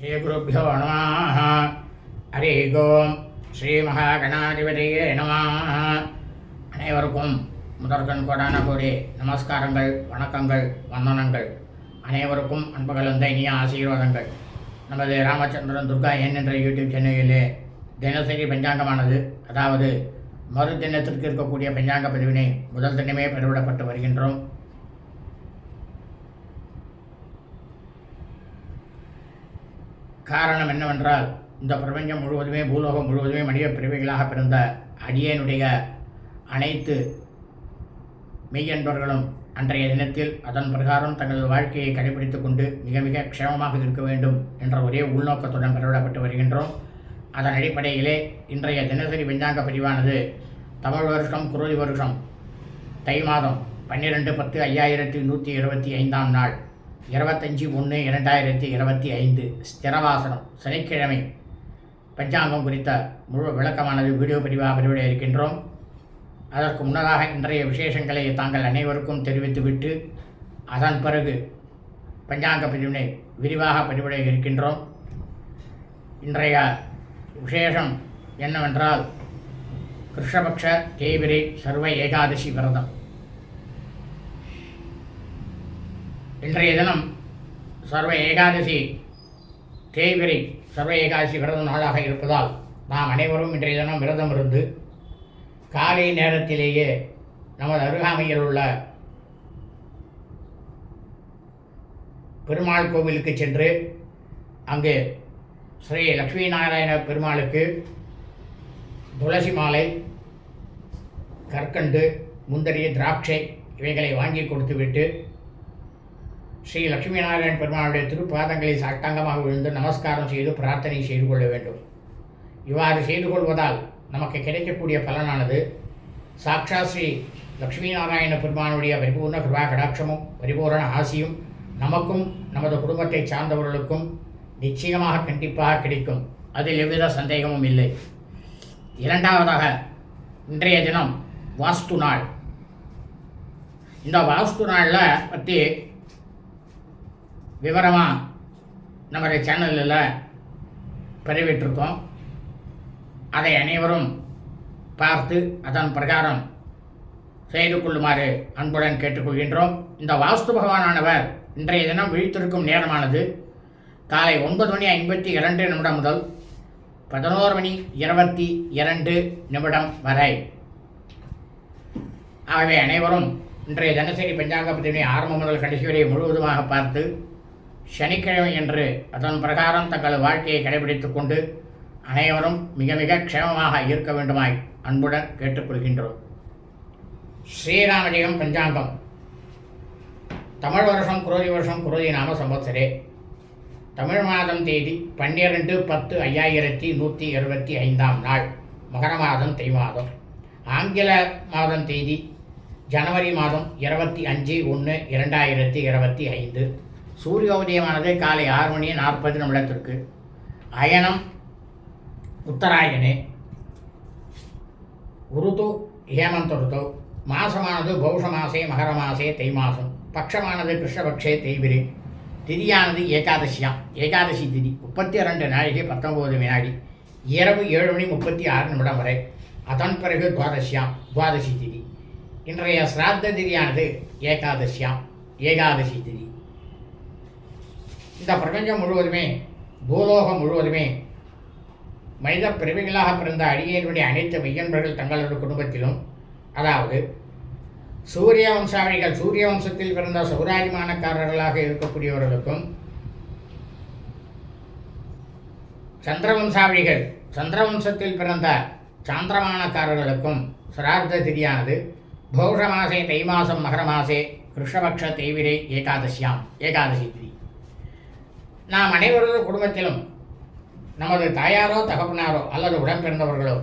ஸ்ரீகுருப்போ நம ஹரி கோம் ஸ்ரீ மகாகணாதிபதியே நம அனைவருக்கும் முதற்கண் கோடான கோடி நமஸ்காரங்கள் வணக்கங்கள் வந்தனங்கள்। அனைவருக்கும் அன்பகலந்த இனிய ஆசீர்வாதங்கள். நமது ராமச்சந்திரன் துர்கா என் என்ற யூடியூப் சேனலிலே தினசரி பஞ்சாங்கமானது அதாவது மறு தினத்திற்கு இருக்கக்கூடிய பஞ்சாங்க பதிவினை முதல் தினமே பெருவிடப்பட்டு வருகின்றோம். காரணம் என்னவென்றால் இந்த பிரபஞ்சம் முழுவதுமே பூலோகம் முழுவதுமே மனித பிரிவைகளாக பிறந்த அடியனுடைய அனைத்து மெய்யன்பர்களும் அன்றைய தினத்தில் அதன் பிரகாரம் தங்களது வாழ்க்கையை கடைபிடித்துக் கொண்டு மிக மிக க்ஷேமமாக இருக்க வேண்டும் என்ற ஒரே உள்நோக்கத்துடன் பெறவிடப்பட்டு வருகின்றோம். அதன் அடிப்படையிலே இன்றைய தினசரி பஞ்சாங்க பிரிவானது தமிழ் வருஷம் குருதி வருஷம் தை மாதம் பன்னிரெண்டு பத்து ஐயாயிரத்தி நூற்றி இருபத்தி ஐந்தாம் நாள். இருபத்தஞ்சி ஒன்று இரண்டாயிரத்தி இருபத்தி ஐந்து ஸ்திரவாசனம் சனிக்கிழமை. பஞ்சாங்கம் குறித்த முழு விளக்கமானது வீடியோ பதிவாக பதிவிட இருக்கின்றோம். அதற்கு முன்னதாக இன்றைய விசேஷங்களை தாங்கள் அனைவருக்கும் தெரிவித்துவிட்டு அதன் பிறகு பஞ்சாங்க பதிவினை விரிவாக பதிவிட இருக்கின்றோம். இன்றைய விசேஷம் என்னவென்றால் கிருஷ்ணபக்ஷ தேவிரை சர்வ ஏகாதசி விரதம். இன்றைய தினம் சர்வ ஏகாதசி தேய்பிரி சர்வ ஏகாதசி விரத நாளாக இருப்பதால் நாம் அனைவரும் இன்றைய தினம் விரதம் இருந்து காலை நேரத்திலேயே நமது அருகாமையில் உள்ள பெருமாள் கோவிலுக்கு சென்று அங்கு ஸ்ரீ லக்ஷ்மி நாராயண பெருமாளுக்கு துளசி மாலை கற்கண்டு முந்தரிய திராட்சை இவைகளை வாங்கி கொடுத்துவிட்டு ஸ்ரீ லட்சுமி நாராயண பெருமானுடைய திருப்பாதங்களை சாட்டாங்கமாக விழுந்து நமஸ்காரம் செய்து பிரார்த்தனை செய்து கொள்ள வேண்டும். இவ்வாறு செய்து கொள்வதால் நமக்கு கிடைக்கக்கூடிய பலனானது சாக்ஷா ஸ்ரீ லக்ஷ்மி நாராயண பெருமானுடைய பரிபூர்ண கிருபா கடாட்சமும் பரிபூரண ஆசியும் நமக்கும் நமது குடும்பத்தை சார்ந்தவர்களுக்கும் நிச்சயமாக கண்டிப்பாக கிடைக்கும். அதில் எவ்வித சந்தேகமும் இல்லை. இரண்டாவதாக இன்றைய தினம் வாஸ்து நாள். இந்த வாஸ்து நாளில் பற்றி விவரமாக நம்முடைய சேனலில் பதிவிட்டிருக்கோம். அதை அனைவரும் பார்த்து அதன் பிரகாரம் செய்து கொள்ளுமாறு அன்புடன் கேட்டுக்கொள்கின்றோம். இந்த வாஸ்து பகவானானவர் இன்றைய தினம் விழித்திருக்கும் நேரமானது காலை ஒன்பது மணி ஐம்பத்தி இரண்டு நிமிடம் முதல் பதினோரு மணி இருபத்தி இரண்டு நிமிடம் வரை. ஆகவே அனைவரும் இன்றைய தினசரி பஞ்சாங்க பதிவினை ஆரம்பம் முதல் கடைசி வரை முழுவதுமாக பார்த்து சனிக்கிழமை என்று அதன் பிரகாரம் தங்கள் வாழ்க்கையை கடைபிடித்துக் கொண்டு அனைவரும் மிக மிக க்ஷேமமாக இருக்க வேண்டுமாய் அன்புடன் கேட்டுக்கொள்கின்றோம். ஸ்ரீராமஜெயம் பஞ்சாங்கம். தமிழ் வருஷம் குரோதி வருஷம் குரோதி நாம சம்பத்சரே. தமிழ் மாதம் தேதி பன்னிரெண்டு பத்து ஐயாயிரத்தி நூற்றி இருபத்தி ஐந்தாம் நாள் மகர மாதம் தை மாதம். ஆங்கில மாதம் தேதி ஜனவரி மாதம் இருபத்தி அஞ்சு ஒன்று இரண்டாயிரத்தி இருபத்தி ஐந்து. சூரியோதயமானது காலை ஆறு மணி நாற்பது நிமிடத்திற்கு. அயனம் உத்தராயணே உருது ஹேமந்த மாசமானது பௌஷ மாசே மகர மாசே தை மாசம். பட்சமானது கிருஷ்ணபக்ஷே தேய்பிரி. திதியானது ஏகாதசியாம். ஏகாதசி திதி முப்பத்தி ரெண்டு நாழிகை பத்தொம்போது வினாடி. இரவு ஏழு மணி முப்பத்தி ஆறு நிமிடம் வரை. அதன் பிறகு துவாதசியாம் துவாதசி திதி. இன்றைய சிராத்த திதியானது ஏகாதசியாம் ஏகாதசி திதி. இந்த பிரபஞ்சம் முழுவதுமே பூலோகம் முழுவதுமே மனித பிறவிகளாக பிறந்த அடியேனுடைய அனைத்து மெய்யன்பர்கள் தங்களது குடும்பத்திலும் அதாவது சூரிய வம்சாவளிகள் சூரிய வம்சத்தில் பிறந்த சௌராஜிமானக்காரர்களாக இருக்கக்கூடியவர்களுக்கும் சந்திர வம்சாவளிகள் சந்திர வம்சத்தில் பிறந்த சாந்திரமானக்காரர்களுக்கும் சிரார்த்த திதியானது பௌஷ மாசே தை மாசம் மகர மாசே கிருஷ்ணபக்ஷ தேவிரே ஏகாதசியாம் ஏகாதசி திதி. நாம் அனைவரது குடும்பத்திலும் நமது தாயாரோ தகப்பனாரோ அல்லது உடன்பிறந்தவர்களோ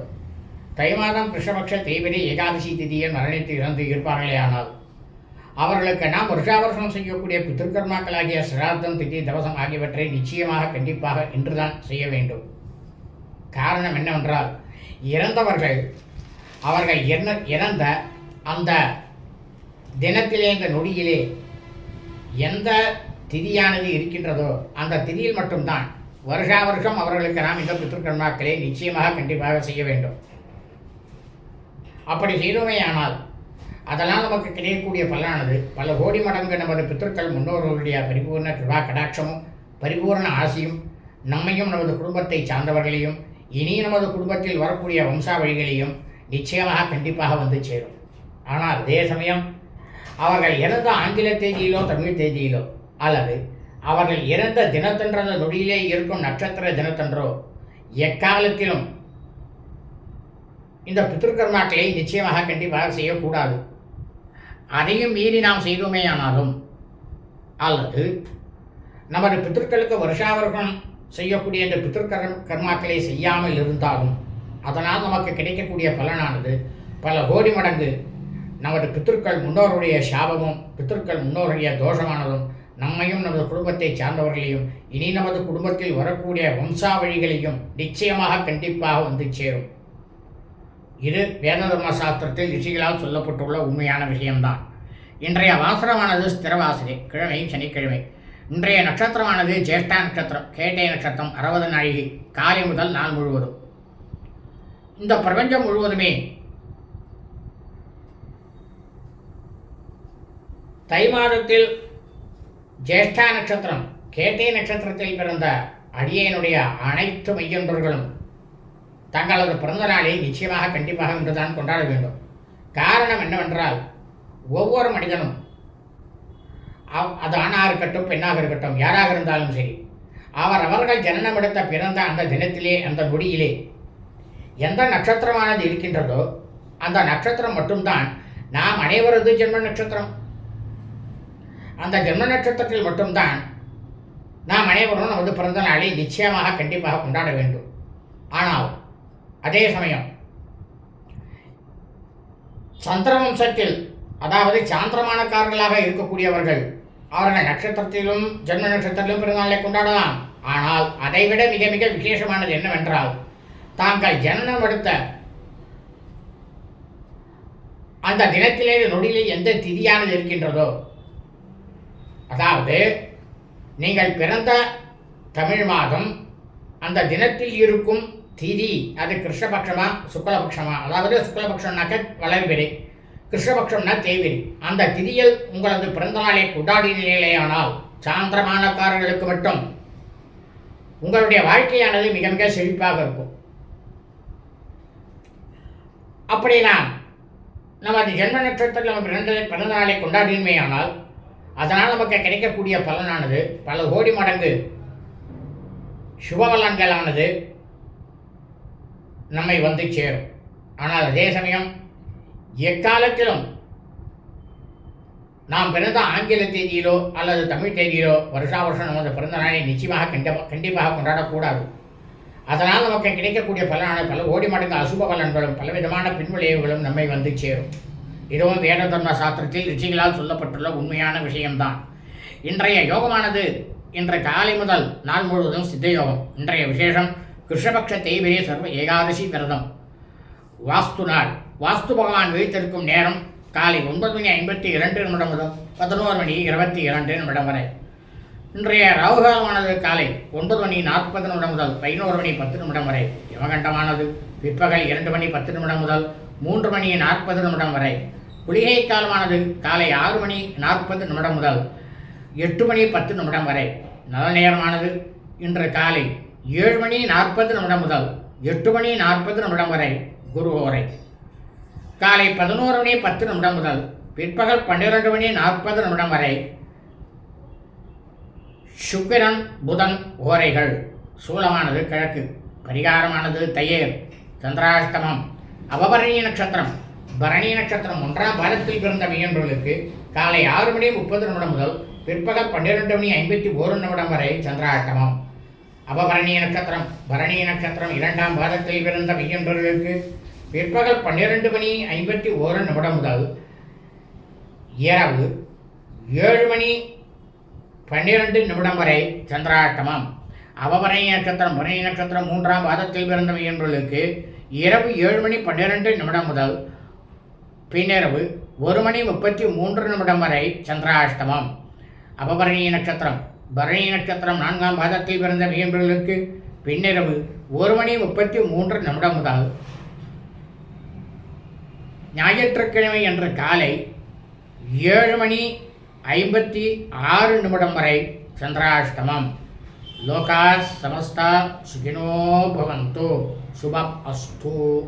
தை மாதம் கிருஷ்ணபக்ஷ தேய்பிரை ஏகாதசி திதியை மரணித்து இறந்து இருப்பார்களே ஆனால் அவர்களுக்கு நாம் வருஷாவருஷம் செய்யக்கூடிய பித்திருக்கர்மாக்களாகிய சிரார்த்தம் திதி தவசம் ஆகியவற்றை நிச்சயமாக கண்டிப்பாக இன்றுதான் செய்ய வேண்டும். காரணம் என்னவென்றால் இறந்தவர்கள் அவர்கள் என்ன இறந்த அந்த தினத்திலே இந்த நொடியிலே எந்த திதியானது இருக்கின்றதோ அந்த திதியில் மட்டும்தான். வருஷா வருஷம் அவர்களுக்கு நாம் இந்த பித்திருக்கர்மாக்களை நிச்சயமாக கண்டிப்பாக செய்ய வேண்டும். அப்படி செய்தோமேயானால் அதனால் நமக்கு கிடைக்கக்கூடிய பலனானது பல கோடி மடங்கு நமது பித்தர்கள் முன்னோர்களுடைய பரிபூர்ண கிருபா கடாட்சமும் பரிபூர்ண ஆசையும் நம்மையும் நமது குடும்பத்தை சார்ந்தவர்களையும் இனி நமது குடும்பத்தில் வரக்கூடிய வம்சாவழிகளையும் நிச்சயமாக கண்டிப்பாக வந்து சேரும். ஆனால் அதே சமயம் அவர்கள் எந்த ஆங்கில தேதியிலோ தமிழ் தேதியிலோ அல்லது அவர்கள் இறந்த தினத்தன்ற நொடியிலே இருக்கும் நட்சத்திர தினத்தன்றோ? எக்காலத்திலும்? இந்த பித்திருக்கர்மாக்களை நிச்சயமாக கண்டிப்பாக செய்யக்கூடாது. அதையும் மீறி நாம் செய்தோமேயானாலும் அல்லது நமது பித்திருக்களுக்கு வருஷாவருஷம் செய்யக்கூடிய இந்த பித்திருக்கர் கர்மாக்களை செய்யாமல் இருந்தாலும் அதனால் நமக்கு கிடைக்கக்கூடிய பலனானது பல கோடி மடங்கு நமது பித்திருக்கள் முன்னோருடைய சாபமும் பித்திருக்கள் முன்னோருடைய தோஷமானதும் நம்மையும் நமது குடும்பத்தை சார்ந்தவர்களையும் இனி நமது குடும்பத்தில் வரக்கூடிய வம்சாவழிகளையும் நிச்சயமாக கண்டிப்பாக வந்து சேரும். இது வேத தர்ம சாஸ்திரத்தில் ரிஷிகளால் சொல்லப்பட்டுள்ள உண்மையான விஷயம்தான். இன்றைய வாசனமானது ஸ்திரவாசனை கிழமை சனிக்கிழமை. இன்றைய நட்சத்திரமானது ஜேஷ்டா நட்சத்திரம் கேட்டை நட்சத்திரம் அறுபது நாழிகை காலை முதல் நாள் முழுவதும். இந்த பிரபஞ்சம் முழுவதுமே தை மாதத்தில் ஜேஷ்டா நட்சத்திரம் கேட்டை நட்சத்திரத்தில் பிறந்த அடியேனுடைய அனைத்து மையன்பர்களும் தங்களது பிறந்த நாளை நிச்சயமாக கண்டிப்பாக இன்றுதான் கொண்டாட வேண்டும். காரணம் என்னவென்றால் ஒவ்வொரு மனிதனும் அவ்- அது ஆணாக இருக்கட்டும் பெண்ணாக இருக்கட்டும் யாராக இருந்தாலும் சரி அவர் அவர்கள் ஜனனமெடுத்த பிறந்த அந்த தினத்திலே அந்த நொடியிலே எந்த நட்சத்திரமானது இருக்கின்றதோ அந்த நட்சத்திரம் மட்டும்தான். நாம் அனைவரது ஜென்ம நட்சத்திரம். அந்த ஜென்ம நட்சத்திரத்தில் மட்டும்தான் நாம் அனைவரும் நமது பிறந்த நாளை நிச்சயமாக கண்டிப்பாக கொண்டாட வேண்டும். ஆனால் அதே சமயம் சந்திரவம்சத்தில் அதாவது சாந்திரமானக்காரர்களாக இருக்கக்கூடியவர்கள் அவர்கள் நட்சத்திரத்திலும் ஜென்ம நட்சத்திரத்திலும் பிறந்தநாளை கொண்டாடலாம். ஆனால் அதைவிட மிக மிக விசேஷமானது என்னவென்றால் தாங்கள் ஜனனம் எடுத்த அந்த தினத்திலே நொடியில் எந்த திதியானது இருக்கின்றதோ அதாவது நீங்கள் பிறந்த தமிழ் மாதம் அந்த தினத்தில் இருக்கும் திதி அது கிருஷ்ணபக்ஷமா சுக்லபக்ஷமா? அதாவது சுக்லபக்ஷம்னாக்க வளர்பிறை கிருஷ்ணபக்ஷம்னா தேவிரி. அந்த திதியில் உங்களது பிறந்த நாளை கொண்டாடினீர்களேயானால் சாந்திரமானக்காரர்களுக்கு மட்டும் உங்களுடைய வாழ்க்கையானது மிக மிக செழிப்பாக இருக்கும். அப்படின்னா நமது ஜென்ம நட்சத்திரத்தில் நம்ம பிறந்த பிறந்த நாளை கொண்டாடினமையானால் அதனால் நமக்கு கிடைக்கக்கூடிய பலனானது பல கோடி மடங்கு சுபபலன்களானது நம்மை வந்து சேரும். ஆனால் அதே சமயம் எக்காலத்திலும் நாம் பிறந்த ஆங்கில தேதியிலோ அல்லது தமிழ் தேதியிலோ வருஷா வருஷம் நமது பிறந்த நாளை நிச்சயமாக கண்டிப்பாக கண்டிப்பாக கொண்டாடக்கூடாது. அதனால் நமக்கு கிடைக்கக்கூடிய பலனான பல கோடி மடங்கு அசுப பலன்களும் பலவிதமான பின்விளைவுகளும் நம்மை வந்து சேரும். இதுவும் வேத தர்ம சாஸ்திரத்தில் ரிஷிகளால் சொல்லப்பட்டுள்ள உண்மையான விஷயம்தான். இன்றைய யோகமானது இன்று காலை முதல் நாள் முழுவதும் சித்த யோகம் இன்றைய விசேஷம் கிருஷ்ணபக்ஷ தேய்பிரே சர்வ ஏகாதசி விரதம். வாஸ்து நாள். வாஸ்து பகவான் வைத்திருக்கும் நேரம் காலை ஒன்பது மணி ஐம்பத்தி இரண்டு நிமிடம் முதல் பதினோரு மணி இருபத்தி இரண்டு நிமிடம் வரை. இன்றைய ராகுகாலமானது காலை ஒன்பது மணி நாற்பது நிமிடம் முதல் பதினோரு மணி பத்து நிமிடம் வரை. யமகண்டமானது பிற்பகல் இரண்டு மணி பத்து நிமிடம் முதல் மூன்று மணி நாற்பது நிமிடம் வரை. குளிகை காலமானது காலை ஆறு மணி நாற்பது நிமிடம் முதல் எட்டு மணி பத்து நிமிடம் வரை. நல்ல நேரமானது. இன்று காலை ஏழு மணி நாற்பது நிமிடம் முதல் எட்டு மணி நாற்பது நிமிடம் வரை குரு ஓரை. காலை பதினோரு மணி பத்து நிமிடம் முதல் பிற்பகல் பன்னிரண்டு மணி நாற்பது நிமிடம் வரை சுக்கிரன் புதன் ஓரைகள். சூலமானது கிழக்கு. பரிகாரமானது தையர். சந்திராஷ்டமம். அவபரணி நட்சத்திரம். பரணி நட்சத்திரம் ஒன்றாம் பாதத்தில் பிறந்த மையன்பர்களுக்கு காலை ஆறு மணி முப்பது நிமிடம் முதல் பிற்பகல் பன்னிரெண்டு மணி ஐம்பத்தி ஒரு நிமிடம் வரை சந்திராட்டமம். அபபரணி நட்சத்திரம் பரணி நட்சத்திரம் இரண்டாம் பாதத்தில் பிறந்த மையன்பர்களுக்கு பிற்பகல் பன்னிரெண்டு மணி ஐம்பத்தி ஓரு நிமிடம் முதல் இரவு ஏழு மணி பன்னிரெண்டு நிமிடம் வரை சந்திராட்டமம். அவபரணி நட்சத்திரம் பரணி நட்சத்திரம் மூன்றாம் பாதத்தில் பிறந்த மையன்பர்களுக்கு இரவு ஏழு மணி பன்னிரெண்டு நிமிடம் முதல் பின்னிரவு ஒரு மணி முப்பத்தி மூன்று நிமிடம் வரை சந்திராஷ்டமம். அபபரணி நட்சத்திரம். பரணி நட்சத்திரம் நான்காம் பாதத்தில் பிறந்த மீன்பர்களுக்கு பின்னிரவு ஒரு மணி முப்பத்தி மூன்று நிமிடம் முதல். ஞாயிற்றுக்கிழமை அன்று காலை ஏழு மணி ஐம்பத்தி ஆறு நிமிடம் வரை சந்திராஷ்டமம். லோகா சமஸ்தா சுகினோ பவந்தோ. சுபம் அஸ்து.